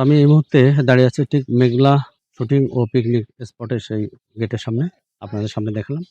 আমি এই মুহূর্তে দাঁড়িয়ে আছি ঠিক মেঘলা শুটিং ও পিকনিক স্পটের সেই গেটের সামনে। আপনাদের সামনে দেখালাম।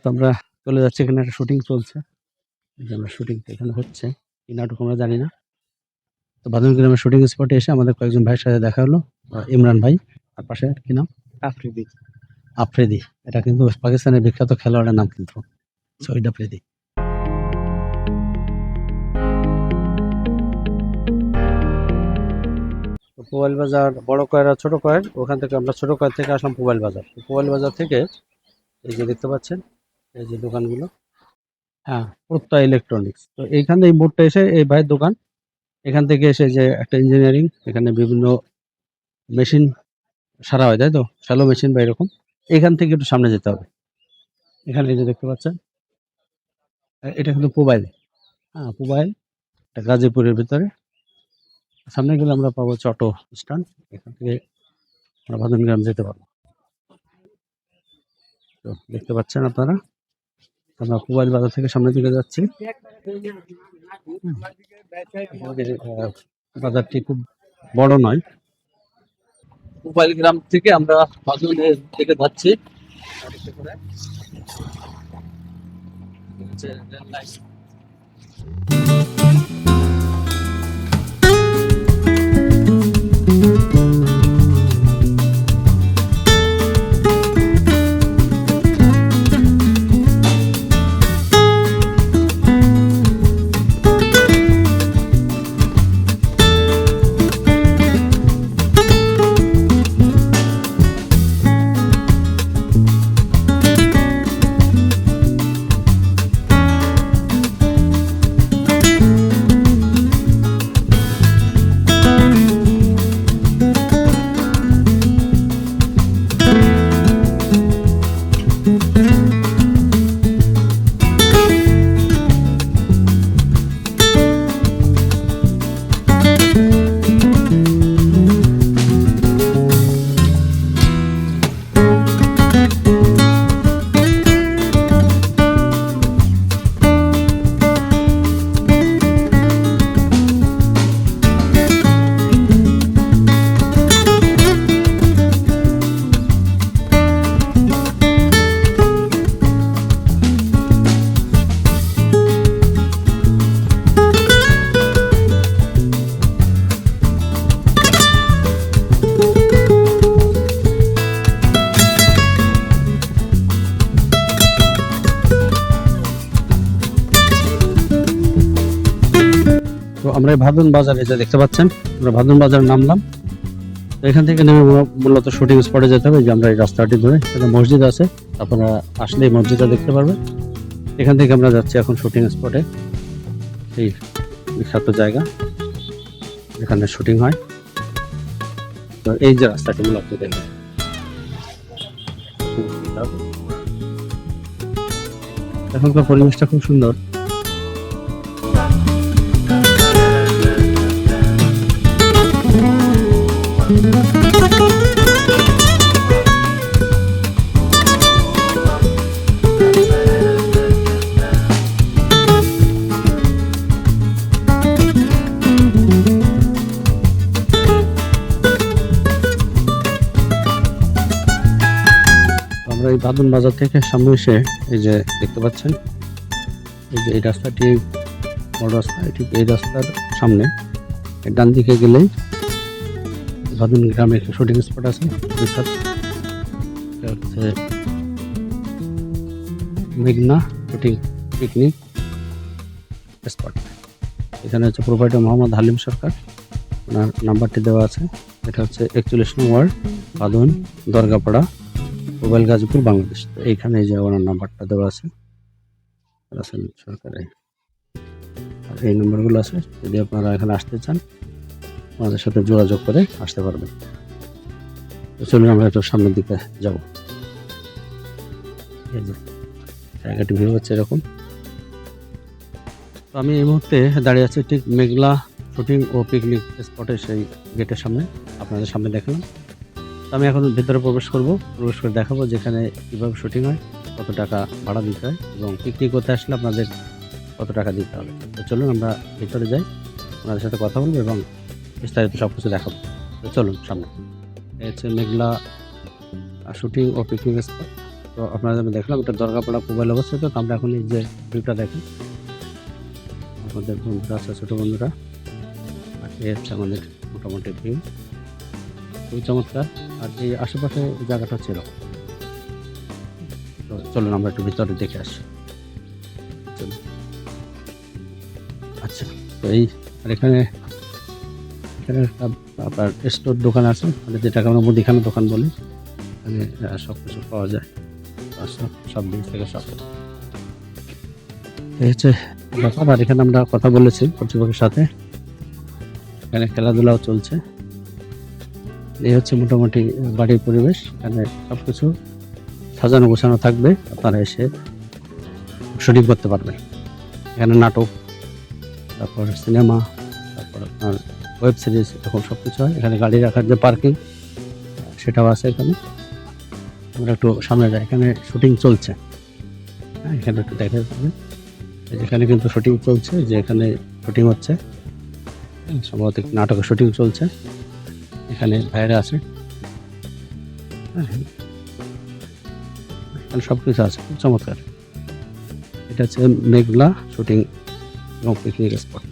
তো আমরা চলে যাচ্ছি এখানে একটা শুটিং চলছে। যে আমরা শুটিং এখানে হচ্ছে। কি নাটক আমরা জানি না। তো বাদন গ্রামের শুটিং স্পটে এসে আমাদের কয়েকজন ভাইয়ের সাথে দেখা হলো ইমরান ভাই। আর পাশে কি নাম? আফ্রিদি। আফ্রিদি। এটা কিন্তু পাকিস্তানের বিখ্যাত খেলোয়াড়ের নাম কিন্তু শহীদ আফ্রিদি। পোবাইল বাজার বড় কয়ের আর ছোট কয়ের, ওখান থেকে আমরা ছোট কয়ের থেকে আসলাম পোবাইল বাজার। পোবাইল বাজার থেকে এই যে দেখতে পাচ্ছেন, এই যে দোকানগুলো। হ্যাঁ প্রত্যয় ইলেকট্রনিক্স তো এইখানে এই মোড়টা এসে এই ভাইয়ের দোকান। এখান থেকে এসে যে একটা ইঞ্জিনিয়ারিং এখানে বিভিন্ন মেশিন সারা হয়, তাই তো? শ্যালো মেশিন বা এরকম। এখান থেকে একটু সামনে যেতে হবে। এখানে এই যে দেখতে পাচ্ছেন এটা কিন্তু মোবাইল হ্যাঁ মোবাইল এটা গাজীপুরের ভিতরে। সামনে গেলে আমরা পাবো অটো স্ট্যান্ড। এখান থেকে আমরা বাদনগ্রাম যেতে পারব। তো দেখতে পাচ্ছেন আপনারা? আমরা মোবাইল বাজার থেকে সামনের দিকে যাচ্ছি। বাজারটি খুব বড় নয়। মোবাইল গ্রাম থেকে আমরা বাদনের দিকে যাচ্ছি। আমরা এই ভাদন বাজারে যে দেখতে পাচ্ছেন, আমরা ভাদন বাজারে নামলাম। এখান থেকে নেমে মূলত শুটিং স্পটে যেতে হবে যে আমরা এই রাস্তাটি ধরে এখানে মসজিদ আছে, আপনারা আসলে এই মসজিদটা দেখতে পারবেন। এখান থেকে আমরা যাচ্ছি এখন শুটিং স্পটে এই বিখ্যাত জায়গা এখানে শুটিং হয়। তো এই যে রাস্তাটি মূলত দেখবেন এখনকার পরিবেশটা খুব সুন্দর। বাদন বাজার থেকে সামনে এসে এই যে দেখতে পাচ্ছেন, এই যে এই রাস্তাটি, বড় রাস্তা ঠিক এই রাস্তার সামনে ডান দিকে গেলেই বাদন গ্রামে একটা শুটিং স্পট আছে। বিখ্যাত হচ্ছে মেঘনা শুটিং পিকনিক স্পট এখানে হচ্ছে প্রোভাইডার মোহাম্মদ হালিম সরকার, ওনার নাম্বারটি দেওয়া আছে। এটা হচ্ছে একচল্লিশ নং ওয়ার্ড বাদন দরগাপাড়া। মোবাইল গাজীপুর, বাংলাদেশ। এইখানে এই যে ওনার নাম্বারটা দেওয়া আছে, রাসেল সরকারের। আর এই নম্বরগুলো আছে, যদি আপনারা এখানে আসতে চান, আমাদের সাথে যোগাযোগ করে আসতে পারবেন। তো চলুন আমরা একটু সামনের দিকে যাব। জায়গাটি ভিউ হচ্ছে এরকম। তো আমি এই মুহূর্তে দাঁড়িয়ে আছি ঠিক মেঘলা শুটিং ও পিকনিক স্পটের সেই গেটের সামনে। আপনাদের সামনে দেখালাম। তো আমি এখন ভিতরে প্রবেশ করব, প্রবেশ করে দেখাবো যেখানে কীভাবে শুটিং হয়, কত টাকা ভাড়া দিতে হয় এবং পিকনিক করতে আসলে আপনাদের কত টাকা দিতে হবে। তো চলুন আমরা ভিতরে যাই ওনাদের সাথে কথা বলব এবং বিস্তারিত সব কিছু দেখাবো। তো চলুন সামনে। হচ্ছে মেঘলা শুটিং ও পিকনিক স্পট তো আপনারা আমি দেখলাম এটা দরগাপাড়া মোবাইল অবস্থিত। তো আমরা এখন এই যে ভিউটা দেখেন আমাদের বন্ধুরা আছে, ছোটো বন্ধুরা। আর হচ্ছে আমাদের মোটামুটি ভিউ খুবই চমৎকার। আর এই আশেপাশে জায়গাটা ছিল তো চলুন আমরা একটু ভিতরে দেখে আসি। আচ্ছা তো এই আর এখানে এখানে একটা আপনার স্টোর দোকান আছে। মানে যেটাকে আমরা মুদিখানা দোকান বলি, এখানে সব কিছু পাওয়া যায়। সব দিক থেকে সব। এই হচ্ছে ব্যাপার। আর এখানে আমরা কথা বলেছি কর্তৃপক্ষের সাথে। এখানে খেলাধুলাও চলছে। এই হচ্ছে মোটামুটি বাড়ির পরিবেশ। এখানে সব কিছু সাজানো গোছানো থাকবে, আপনারা এসে শুটিং করতে পারবেন। এখানে নাটক, তারপর সিনেমা, তারপর আপনার ওয়েব সিরিজ, এরকম সব কিছু হয়। এখানে গাড়ি রাখার যে পার্কিং, সেটাও আছে এখানে। আমরা একটু সামনে যাই, এখানে শুটিং চলছে। হ্যাঁ এখানে একটু দেখা এই এখানে কিন্তু শুটিং চলছে, যে এখানে শুটিং হচ্ছে। সম্ভবত নাটকের শুটিং চলছে। এখানে ভাইরা আছে। এখানে সব কিছু আছে খুব চমৎকার। এটা হচ্ছে মেঘলা শুটিং এবং পিকনিক স্পট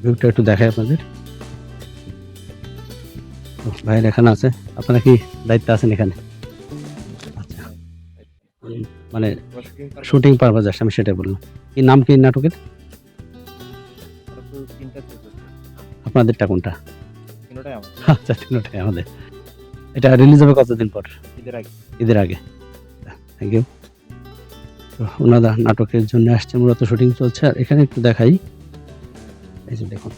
ভিউটা একটু দেখায় আপনাদের। ভাইয়ের এখানে আছে। আপনারা কি দায়িত্ব আছেন এখানে? আচ্ছা। মানে শুটিং পারপাস আসছে আমি সেটাই বললাম। কি নাম কি নাটকের? আপনাদেরটা কোনটা? আচ্ছা তিনটাই আমাদের। এটা রিলিজ হবে কতদিন পর? ঈদের আগে। থ্যাংক ইউ ওনারা নাটকের জন্য আসছে মূলত শুটিং চলছে। আর এখানে একটু দেখাই। এই যে দেখুন।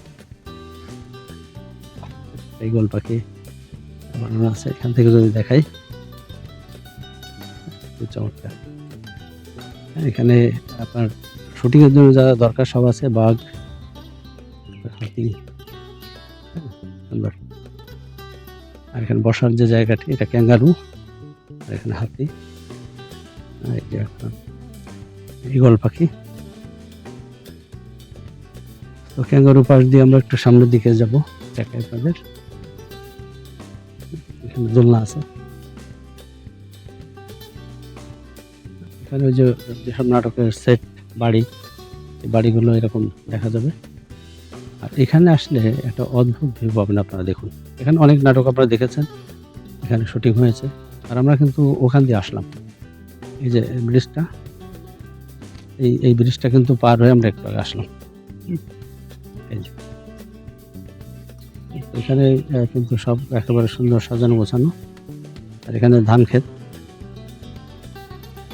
এই গোল পাখি বানানো আছে। এখান থেকে যদি দেখাই। চমৎকার। এখানে আপনার শুটিংয়ের জন্য যা দরকার সব আছে। বাঘ সুন্দর। আর এখানে বসার যে জায়গাটি, এটা ক্যাঙ্গারু। আর এখানে হাতি। আর এই যে ঈগল পাখি। তো ক্যাঙ্গারু পাশ দিয়ে আমরা একটু সামনের দিকে যাব দেখাই আপনাদের এখানে দোলনা আছে। এখানে ওই যে যেসব নাটকের সেট বাড়ি বাড়িগুলো এরকম দেখা যাবে। এখানে আসলে একটা অদ্ভুত ভিউ পাবেন আপনারা দেখুন। এখানে অনেক নাটক আপনারা দেখেছেন এখানে শুটিং হয়েছে আর আমরা কিন্তু ওখান দিয়ে আসলাম। এই যে ব্রিজটা এই এই ব্রিজটা কিন্তু পার হয়ে আমরা একটু আগে আসলাম। এই যে। এখানে কিন্তু সব একেবারে সুন্দর সাজানো গোছানো আর এখানে ধান ক্ষেত।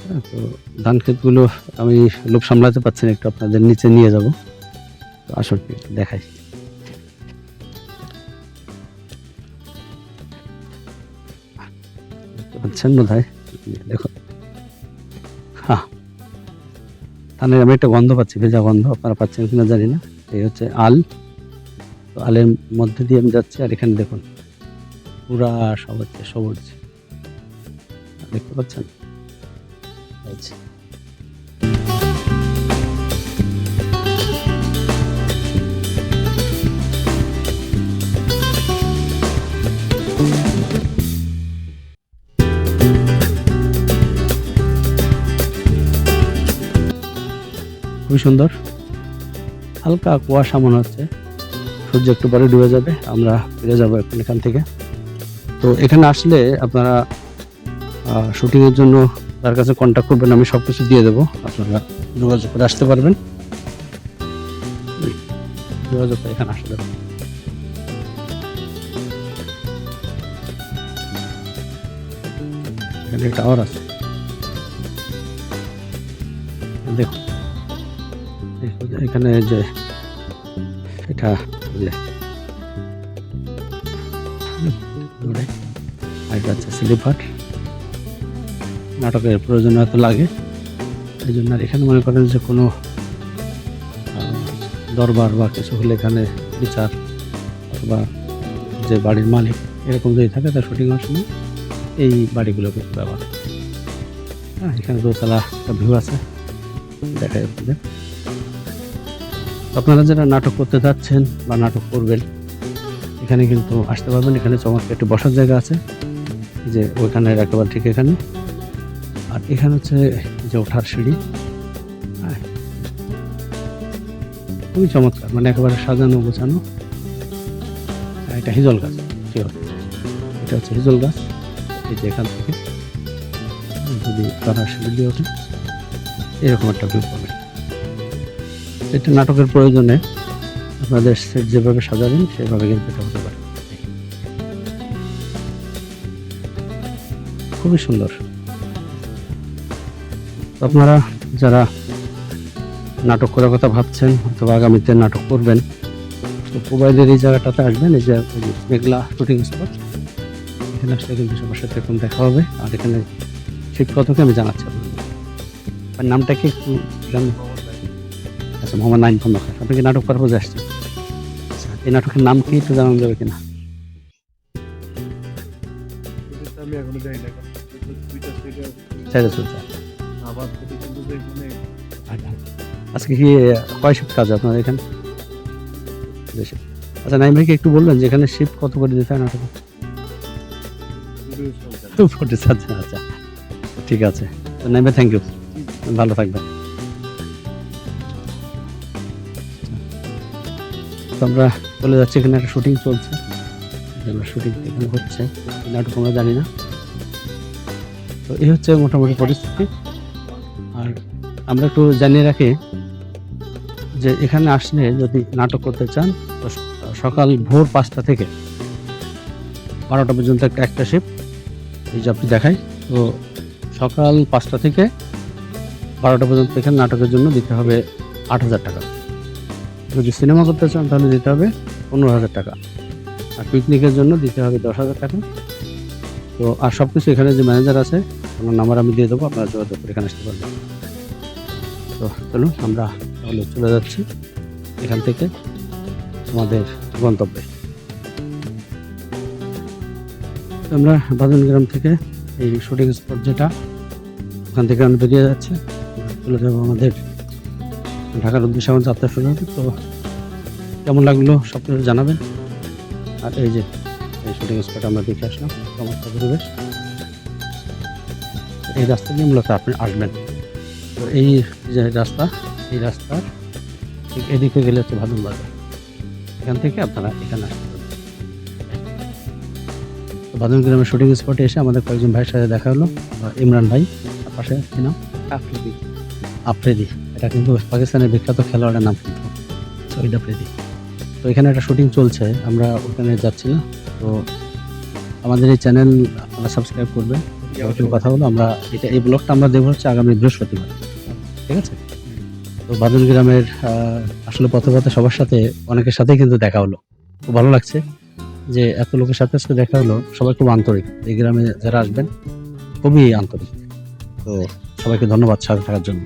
হ্যাঁ, তো ধান ক্ষেতগুলো আমি লোভ সামলাতে পারছি না একটু আপনাদের নিচে নিয়ে যাব। আসল দেখাই। পাচ্ছেন বোধ হয় দেখুন হ্যাঁ। তাহলে আমি একটা গন্ধ পাচ্ছি, ভেজা গন্ধ, আপনারা পাচ্ছেন কিনা জানি না। এই হচ্ছে আল। তো আলের মধ্যে দিয়ে আমি যাচ্ছি, আর এখানে দেখুন, পুরা সব হচ্ছে সবুজ। দেখতে পাচ্ছেন? এই খুবই সুন্দর। হালকা কুয়াশা মনে হচ্ছে। সূর্য একটু পরে ডুবে যাবে আমরা ফিরে যাব এখন থেকে। তো এখানে আসলে আপনারা শুটিংয়ের জন্য তার কাছে কন্ট্যাক্ট করবেন আমি সব কিছু দিয়ে দেবো। আপনারা যোগাযোগ করে আসতে পারবেন। যোগাযোগ করে এখানে এখানে টাওয়ার আছে। দেখুন, এখানে যে এটা যে এটা স্লিপার নাটকের প্রয়োজনীয়তা লাগে। এই জন্য আর এখানে মনে করেন যে কোনো দরবার বা কিছু হলে এখানে বিচার অথবা যে বাড়ির মালিক এরকম যদি থাকে, তার শুটিং হওয়ার সময় এই বাড়িগুলোকে ব্যবহার হ্যাঁ। এখানে দোতলা একটা ভিউ আছে। দেখাই আপনাদের। আপনারা যারা নাটক করতে যাচ্ছেন বা নাটক করবেন, এখানে কিন্তু আসতে পারবেন। এখানে চমৎকার একটি বসার জায়গা আছে, যে ওইখানে একেবারে ঠিক এখানে। আর এখানে হচ্ছে যে ওঠার সিঁড়ি। হ্যাঁ। খুবই চমৎকার মানে একেবারে সাজানো গোছানো। আর এটা হিজল গাছ এটা হচ্ছে হিজল গাছ, এই যে এখান থেকে। যদি তারা সিঁড়ি দিয়ে ওঠে, এরকম একটা ভিউ পাবেন। এটা নাটকের প্রয়োজনে আপনাদের সেট যেভাবে সাজাবেন, সেভাবে কিন্তু এটা হতে পারে। খুবই সুন্দর। আপনারা যারা নাটক করার কথা ভাবছেন, অথবা আগামীতে নাটক করবেন, তো মোবাইলের এই জায়গাটাতে আসবেন, এই যে মেঘলা শুটিং স্পট এখানে আসলে কিন্তু সবার সাথে এখন দেখা হবে, আর এখানে ঠিক কতকে আমি জানাচ্ছি আপনাদের। আর নামটা কি একটু জানেন আচ্ছা মোহাম্মদ নাইন খন্দকার। আপনি কি নাটক করার পরে আসছেন? আচ্ছা এই নাটকের নাম কি একটু জানানো যাবে কিনা? আমি এখনও জানি না এখানে আচ্ছা। আজকে কি কয় শিফট কাজ আপনার এখানে? আচ্ছা নাইম ভাইকে একটু বলবেন যে এখানে শিফট কত করে দিতে হয় নাটক? আচ্ছা আচ্ছা। ঠিক আছে। নাইম ভাই থ্যাংক ইউ ভালো থাকবেন। তো আমরা চলে যাচ্ছি, এখানে একটা শুটিং চলছে। শুটিং এখানে হচ্ছে, নাটক আমরা জানি না। তো এই হচ্ছে মোটামুটি পরিস্থিতি। আর আমরা একটু জানিয়ে রাখি যে এখানে আসলে যদি নাটক করতে চান, তো সকাল ভোর পাঁচটা থেকে বারোটা পর্যন্ত একটা একটা শিফট এই যে আপনি দেখাই, তো সকাল পাঁচটা থেকে বারোটা পর্যন্ত এখানে নাটকের জন্য দিতে হবে আট হাজার টাকা। যদি সিনেমা করতে চান, তাহলে দিতে হবে পনেরো হাজার টাকা। আর পিকনিকের জন্য দিতে হবে দশ হাজার টাকা। তো, আর সব কিছু এখানে যে ম্যানেজার আছে, ওনার নাম্বার আমি দিয়ে দেবো, আপনারা যোগাযোগ করে এখানে আসতে পারবেন। তো, চলুন, আমরা তাহলে চলে যাচ্ছি এখান থেকে আমাদের গন্তব্যে। আমরা বাদন গ্রাম থেকে এই শুটিং স্পট যেটা, ওখান থেকে আমরা বেরিয়ে যাচ্ছে। চলে যাব আমাদের ঢাকার উদ্দেশ্যে আমার যাত্রা শুরু হবে। তো কেমন লাগল সব কিছু জানাবেন আর এই যে এই শুটিং স্পট আমরা দেখে আসলাম। চমৎকার পরিবেশ। এই রাস্তা দিয়ে মূলত আপনি আসবেন। তো এই যে রাস্তা এই রাস্তা ঠিক এদিকে গেলে হচ্ছে ভাদুন বাজার। এখান থেকে আপনারা এখানে আসতে পারবেন। তো বাদন গ্রামের শুটিং স্পটে এসে আমাদের কয়েকজন ভাইয়ের সাথে দেখা হলো। ইমরান ভাই তার পাশে নাম আফ্রিদি। আফ্রিদি। এটা কিন্তু পাকিস্তানের বিখ্যাত খেলোয়াড়ের নাম কিন্তু শহীদ আফ্রিদি। তো এখানে একটা শুটিং চলছে, আমরা ওখানে যাচ্ছি না। তো আমাদের এই চ্যানেল আপনারা সাবস্ক্রাইব করবেন। কথা হলো, আমরা এটা এই ব্লগটা আমরা দেবো হচ্ছে আগামী বৃহস্পতিবার। ঠিক আছে? তো বাদল গ্রামের আসলে পথে পথে সবার সাথে, অনেকের সাথেই কিন্তু দেখা হলো। খুব ভালো লাগছে যে এত লোকের সাথে আজকে দেখা হলো, সবাই খুব আন্তরিক। এই গ্রামে যারা আসবেন, খুবই আন্তরিক। তো সবাইকে ধন্যবাদ সাথে থাকার জন্য।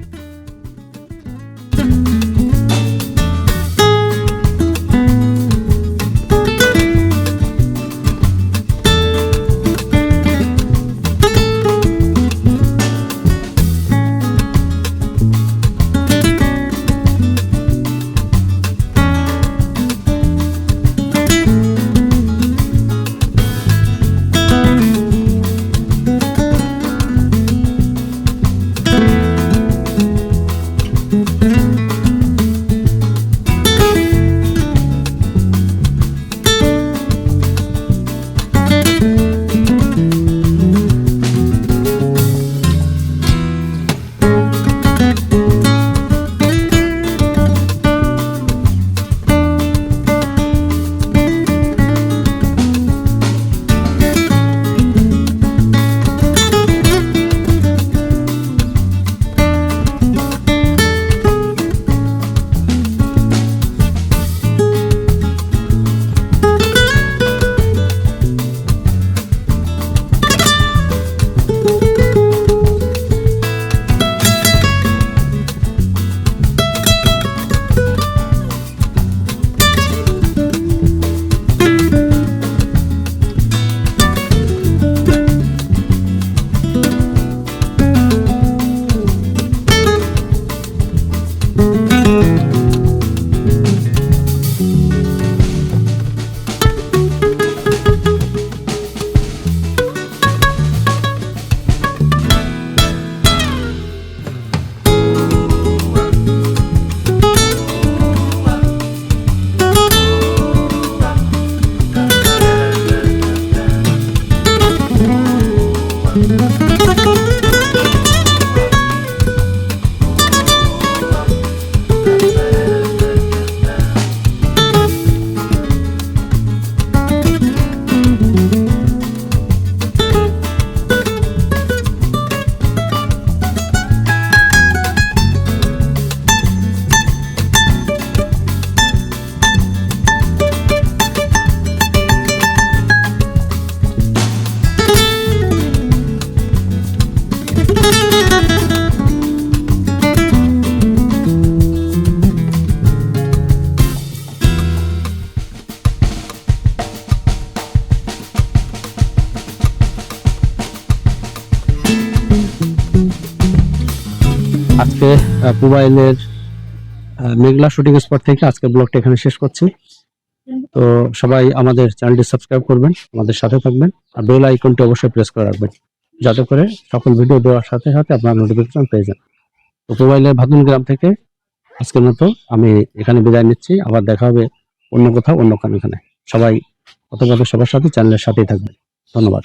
আজকে মোবাইলের মেঘলা শুটিং স্পট থেকে আজকে ব্লগটা এখানে শেষ করছি। তো সবাই আমাদের চ্যানেলটি সাবস্ক্রাইব করবেন, আমাদের সাথে থাকবেন, আর বেল আইকনটি অবশ্যই প্রেস করে রাখবেন, যাতে করে সকল ভিডিও দেওয়ার সাথে সাথে আপনার নোটিফিকেশন পেয়ে যান। তো মোবাইলের ভাদুন গ্রাম থেকে আজকের মতো আমি এখানে বিদায় নিচ্ছি, আবার দেখা হবে অন্য কোথাও, অন্য কানে সবাই কত কত সবার সাথে চ্যানেলের সাথেই থাকবেন। ধন্যবাদ।